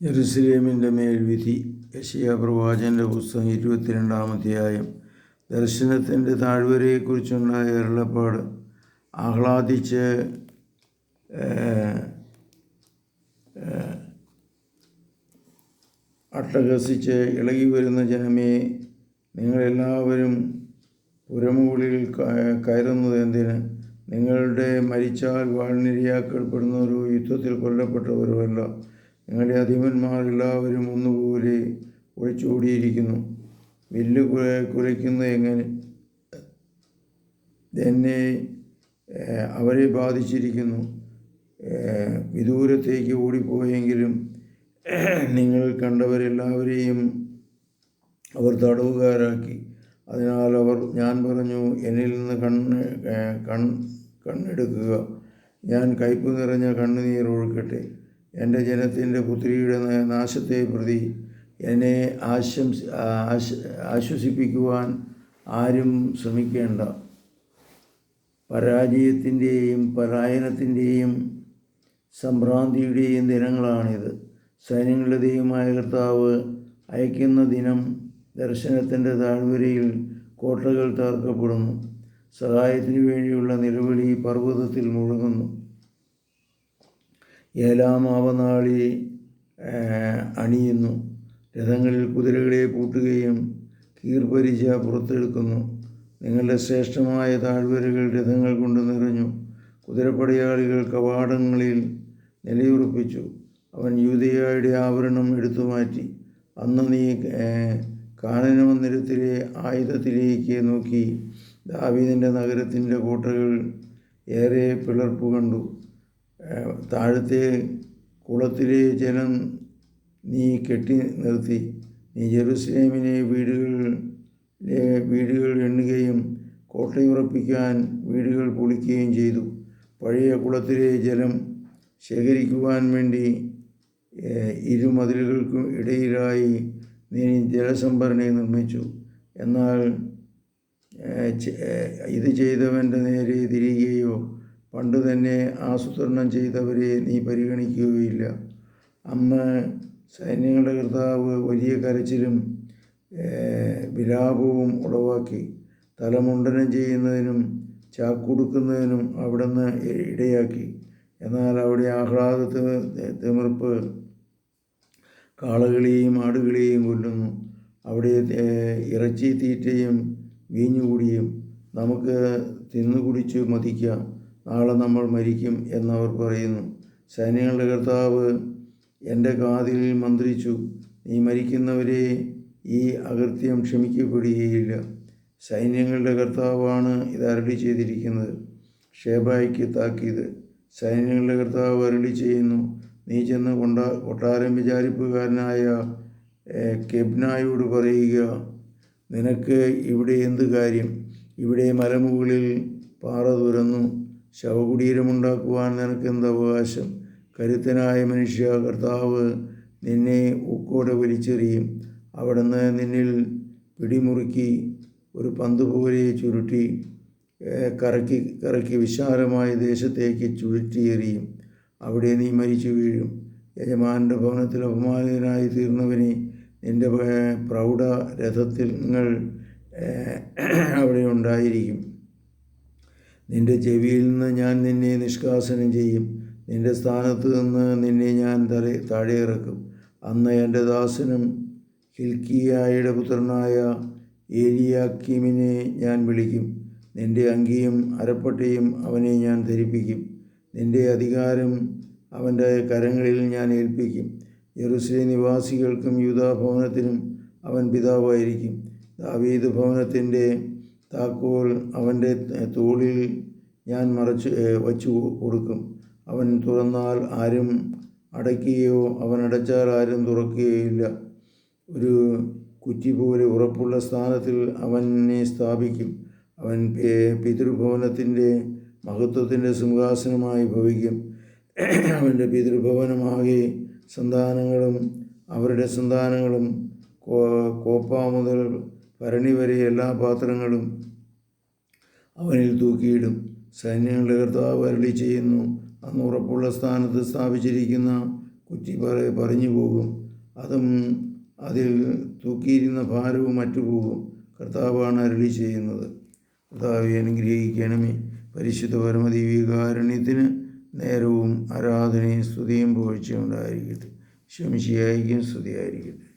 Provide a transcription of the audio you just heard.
ജെറുസലേമിന്റെ മേൽവിധി യശിയ പ്രവാചന്റെ പുസ്തകം ഇരുപത്തിരണ്ടാം അധ്യായം ദർശനത്തിന്റെ താഴ്വരയെക്കുറിച്ചുണ്ടായ അരുളപ്പാട് ആഹ്ലാദിച്ച് അട്ടഹസിച്ച് ഇളകി വരുന്ന ജനമേ നിങ്ങളെല്ലാവരും പുരമുകളിൽ കയറുന്നത് എന്തിന്? നിങ്ങളുടെ മരിച്ചാൽ വാൾനിരയാക്കപ്പെടുന്നവരോ യുദ്ധത്തിൽ കൊല്ലപ്പെട്ടവരോ അല്ല നിങ്ങളുടെ അധിപന്മാർ എല്ലാവരും ഒന്നുപോലെ ഒളിച്ചോടിയിരിക്കുന്നു. വില്ല് കുല- കുലയ്ക്കുന്നത് എങ്ങനെ? എന്നെ അവരെ ബാധിച്ചിരിക്കുന്നു. വിദൂരത്തേക്ക് ഓടിപ്പോയെങ്കിലും നിങ്ങൾ കണ്ടവരെല്ലാവരെയും അവർ തടവുകാരാക്കി. അതിനാൽ അവർ ഞാൻ പറഞ്ഞു എന്നിൽ നിന്ന് കണ്ണ് കൺ കണ്ണെടുക്കുക. ഞാൻ കയ്പ് നിറഞ്ഞ കണ്ണുനീർ ഒഴുക്കട്ടെ. എന്റെ ജനത്തിന്റെ പുത്രിയുടെ നാശത്തെ പ്രതി എന്നെ ആശംസ ആശ ആശ്വസിപ്പിക്കുവാൻ ആരും ശ്രമിക്കേണ്ട. പരാജയത്തിന്റെയും പലായനത്തിന്റെയും സംഭ്രാന്തിയുടെയും ദിനങ്ങളാണിത്. സൈന്യങ്ങളുടെ ദൈവമായ കർത്താവ് അയക്കുന്ന ദിനം ദർശനത്തിന്റെ താഴ്വരയിൽ കോട്ടകൾ തകർക്കപ്പെടുന്നു. സഹായത്തിനു വേണ്ടിയുള്ള നിലവിളി പർവതത്തിൽ മുഴങ്ങുന്നു. ഏലാം ആവനാളി ഏഹ്, അണിയുന്നു. രഥങ്ങളിൽ കുതിരകളെ പൂട്ടുകയും കീർപരിച പുറത്തെടുക്കുന്നു. നിങ്ങളുടെ ശ്രേഷ്ഠമായ താഴ്വരകൾ രഥങ്ങൾ കൊണ്ട് നിറഞ്ഞു. കുതിരപ്പടയാളികൾ കവാടങ്ങളിൽ നിലയുറപ്പിച്ചു. അവൻ യൂതയായുടെ ആവരണം എടുത്തു മാറ്റി. അന്ന് നീ കാനന മന്ദിരത്തിലെ ആയുധത്തിലേക്ക് നോക്കി. ദാവീദിന്റെ നഗരത്തിന്റെ കോട്ടകൾ ഏറെ പിളർപ്പ് കണ്ടു. താഴത്തെ കുളത്തിലെ ജലം നീ കെട്ടി നിർത്തി. നീ ജെറുസലേമിനെ വീടുകളിലെ വീടുകൾ എണ്ണുകയും കോട്ടയുറപ്പിക്കാൻ വീടുകൾ പൊളിക്കുകയും ചെയ്തു. പഴയ കുളത്തിലെ ജലം ശേഖരിക്കുവാൻ വേണ്ടി ഇരുമതിലുകൾക്കും ഇടയിലായി നീ ജലസംഭരണി നിർമ്മിച്ചു. എന്നാൽ ഇത് ചെയ്തവന്റെ നേരെ തിരിയുകയോ പണ്ട് തന്നെ ആസൂത്രണം ചെയ്തവരെ നീ പരിഗണിക്കുകയില്ല. അന്ന് സൈന്യങ്ങളുടെ കർത്താവ് വലിയ കരച്ചിലും വിലാപവും ഉളവാക്കി തലമുണ്ടനം ചെയ്യുന്നതിനും ചാക്കുടുക്കുന്നതിനും അവിടുന്ന് ഇടയാക്കി. എന്നാൽ അവിടെ ആഹ്ലാദ തിമിർപ്പ് കാളകളെയും ആടുകളെയും കൊല്ലുന്നു. അവിടെ ഇറച്ചി തീറ്റയും വീഞ്ഞുകൂടിയും നമുക്ക് തിന്നു കുടിച്ച് മതിക്കാം. നാളെ നമ്മൾ മരിക്കും എന്നവർ പറയുന്നു. സൈന്യങ്ങളുടെ കർത്താവ് എന്റെ കാതിൽ മന്ത്രിച്ചു. നീ മരിക്കുന്നവരെ ഈ അകൃത്യം ക്ഷമിക്കപ്പെടുകയില്ല. സൈന്യങ്ങളുടെ കർത്താവാണ് ഇത് അരളി ചെയ്തിരിക്കുന്നത്. ഷേബായിക്ക് താക്കീത്. സൈന്യങ്ങളുടെ കർത്താവ് അരളി ചെയ്യുന്നു. നീ ചെന്ന് കൊണ്ട കൊട്ടാരം വിചാരിപ്പുകാരനായ കെബ്നായോട് പറയുക നിനക്ക് ഇവിടെ എന്ത് കാര്യം? ഇവിടെ മലമുകളിൽ പാറ തുറന്നു ശവകുടീരമുണ്ടാക്കുവാൻ നിനക്ക് എന്ത് അവകാശം? കരുത്തനായ മനുഷ്യ കർത്താവ് നിന്നെ ഊക്കോടെ വലിച്ചെറിയും. അവിടുന്ന് നിന്നിൽ പിടിമുറുക്കി ഒരു പന്ത് പോലെ ചുരുട്ടി കറക്കി കറക്കി വിശാലമായ ദേശത്തേക്ക് ചുരുട്ടിയെറിയും അവിടെ നീ മരിച്ചു വീഴും. യജമാനന്റെ ഭവനത്തിൽ അപമാനിതനായി തീർന്നവനെ നിന്റെ പ്രൗഢ രഥത്തിൽ നിങ്ങൾ അവിടെ ഉണ്ടായിരിക്കും. നിന്റെ ചെവിയിൽ നിന്ന് ഞാൻ നിന്നെ നിഷ്കാസനം ചെയ്യും. നിന്റെ സ്ഥാനത്ത് നിന്ന് നിന്നെ ഞാൻ തല താഴെ ഇറക്കും അന്ന് എന്റെ ദാസനും ഹിൽക്കിയായുടെ പുത്രനായ ഏലിയാക്കീമിനെ ഞാൻ വിളിക്കും. നിന്റെ അങ്കിയും അരപ്പട്ടയും അവനെ ഞാൻ ധരിപ്പിക്കും. നിന്റെ അധികാരം അവന്റെ കരങ്ങളിൽ ഞാൻ ഏൽപ്പിക്കും. യെറുസലേം നിവാസികൾക്കും യൂദാ ഭവനത്തിനും അവൻ പിതാവായിരിക്കും. ദാവീദ് ഭവനത്തിന്റെ താക്കോൽ അവന്റെ തോളിൽ ഞാൻ മറച്ച് വച്ചു കൊടുക്കും. അവൻ തുറന്നാൽ ആരും അടയ്ക്കുകയോ അവൻ അടച്ചാൽ ആരും തുറക്കുകയില്ല. ഒരു കുറ്റി പോലെ ഉറപ്പുള്ള സ്ഥാനത്തിൽ അവനെ സ്ഥാപിക്കും. അവൻ പിതൃഭവനത്തിന്റെ മഹത്വത്തിന്റെ സിംഹാസനമായി ഭവിക്കും. അവന്റെ പിതൃഭവനമാകെ സന്താനങ്ങളും അവരുടെ സന്താനങ്ങളും കോപ്പ മുതൽ ഭരണി വരെ എല്ലാ പാത്രങ്ങളും അവനിൽ തൂക്കിയിടും. സൈന്യങ്ങളുടെ കർത്താവ് അരളി ചെയ്യുന്നു അന്ന് ഉറപ്പുള്ള സ്ഥാനത്ത് സ്ഥാപിച്ചിരിക്കുന്ന കുറ്റി പറ പറഞ്ഞു പോകും. അതും അതിൽ തൂക്കിയിരുന്ന ഭാരവും മറ്റു പോകും. കർത്താവാണ് അരളി ചെയ്യുന്നത്. കർത്താവെ അനുഗ്രഹിക്കണമേ. പരിശുദ്ധ പരമദീവികാരുണ്യത്തിന് നേരവും ആരാധനയും സ്തുതിയും പുകഴ്ചയും ഉണ്ടായിരിക്കട്ടെ. ശംശിയായിരിക്കും സ്തുതിയായിരിക്കട്ടെ.